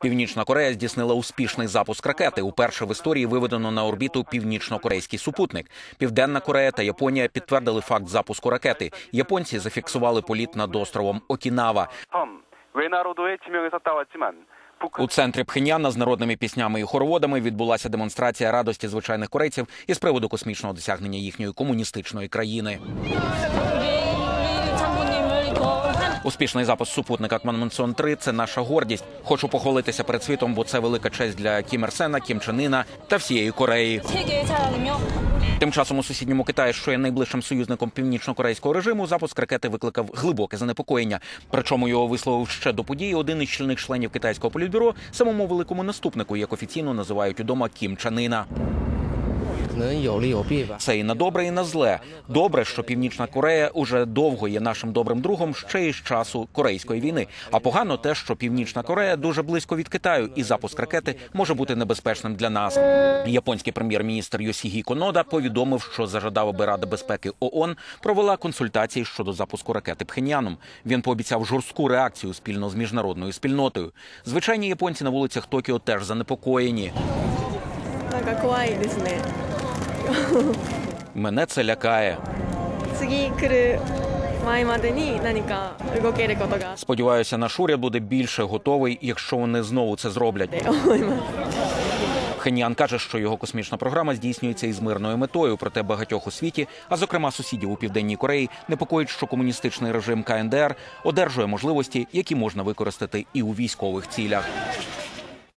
Північна Корея здійснила успішний запуск ракети. Уперше в історії виведено на орбіту північно-корейський супутник. Південна Корея та Японія підтвердили факт запуску ракети. Японці зафіксували політ над островом Окінава. У центрі Пхеньяна з народними піснями і хороводами відбулася демонстрація радості звичайних корейців із приводу космічного досягнення їхньої комуністичної країни. Успішний запуск супутника Кманмунсон 3 це наша гордість. Хочу похвалитися перед світом, бо це велика честь для Кім Ірсена, Кім Ченина та всієї Кореї. Тим часом у сусідньому Китаї, що є найближчим союзником північно-корейського режиму, запуск ракети викликав глибоке занепокоєння. Причому його висловив ще до події один із чільних членів китайського політбюро, самому великому наступнику, як офіційно називають удома Кім Чанина. Це і на добре, і на зле. Добре, що Північна Корея уже довго є нашим добрим другом ще із часу Корейської війни. А погано те, що Північна Корея дуже близько від Китаю, і запуск ракети може бути небезпечним для нас. Японський прем'єр-міністр Йосігі Конода повідомив, що зажадав, аби Рада безпеки ООН провела консультації щодо запуску ракети Пхеньяном. Він пообіцяв жорстку реакцію спільно з міжнародною спільнотою. Звичайні японці на вулицях Токіо теж занепокоєні. なんか怖いですね Мене це лякає. Сподіваюся, наш уряд буде більше готовий, якщо вони знову це зроблять. Хеніан каже, що його космічна програма здійснюється із мирною метою, проте багатьох у світі, а зокрема сусідів у південній Кореї, непокоїть, що комуністичний режим КНДР одержує можливості, які можна використати і у військових цілях.